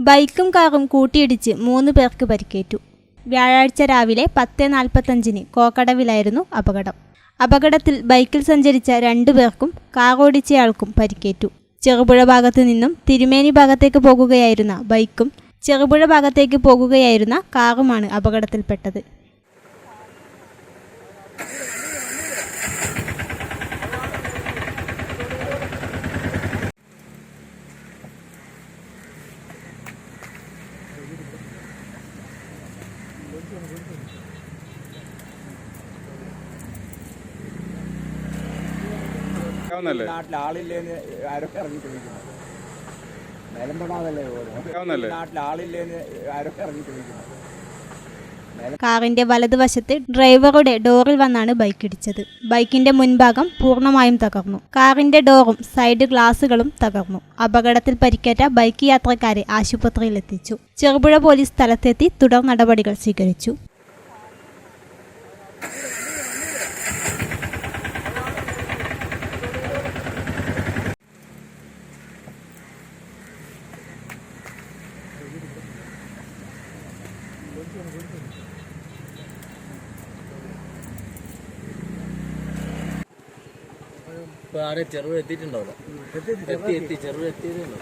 ബൈക്കും കാറും കൂട്ടിയിടിച്ച് മൂന്ന് പേർക്ക് പരിക്കേറ്റു. വ്യാഴാഴ്ച രാവിലെ പത്ത് നാൽപ്പത്തഞ്ചിന് കോക്കടവിലായിരുന്നു അപകടം. അപകടത്തിൽ ബൈക്കിൽ സഞ്ചരിച്ച രണ്ടു പേർക്കും കാർ ഓടിച്ചയാൾക്കും പരിക്കേറ്റു. ചെറുപുഴ ഭാഗത്തു നിന്നും തിരുമേനി ഭാഗത്തേക്ക് പോകുകയായിരുന്ന ബൈക്കും ചെറുപുഴ ഭാഗത്തേക്ക് പോകുകയായിരുന്ന കാറുമാണ് അപകടത്തിൽപ്പെട്ടത്. നാട്ടിൽ ആളില്ലേന്ന് ആരൊക്കെ ഇറങ്ങി ചോദിക്കുന്നു നിലം തൊടാതല്ലേ പോകുന്നത് ആവുന്നല്ലേ നാട്ടിൽ ആളില്ലേന്ന് ആരൊക്കെ ഇറങ്ങി ചോദിക്കുന്നു കാറിന്റെ വലതുവശത്ത് ഡ്രൈവറുടെ ഡോറിൽ വന്നാണ് ബൈക്ക് ഇടിച്ചത്. ബൈക്കിന്റെ മുൻഭാഗം പൂർണമായും തകർന്നു. കാറിന്റെ ഡോറും സൈഡ് ഗ്ലാസുകളും തകർന്നു. അപകടത്തിൽ പരിക്കേറ്റ ബൈക്ക് യാത്രക്കാരെ ആശുപത്രിയിൽ എത്തിച്ചു ചെറുപുഴ പോലീസ് സ്ഥലത്തെത്തി തുടർ നടപടികൾ സ്വീകരിച്ചു. ഇപ്പൊ ആരെ ചെറുവ് എത്തിയിട്ടുണ്ടാവില്ല എത്തി എത്തി ചെറുവ് ഉള്ളൂ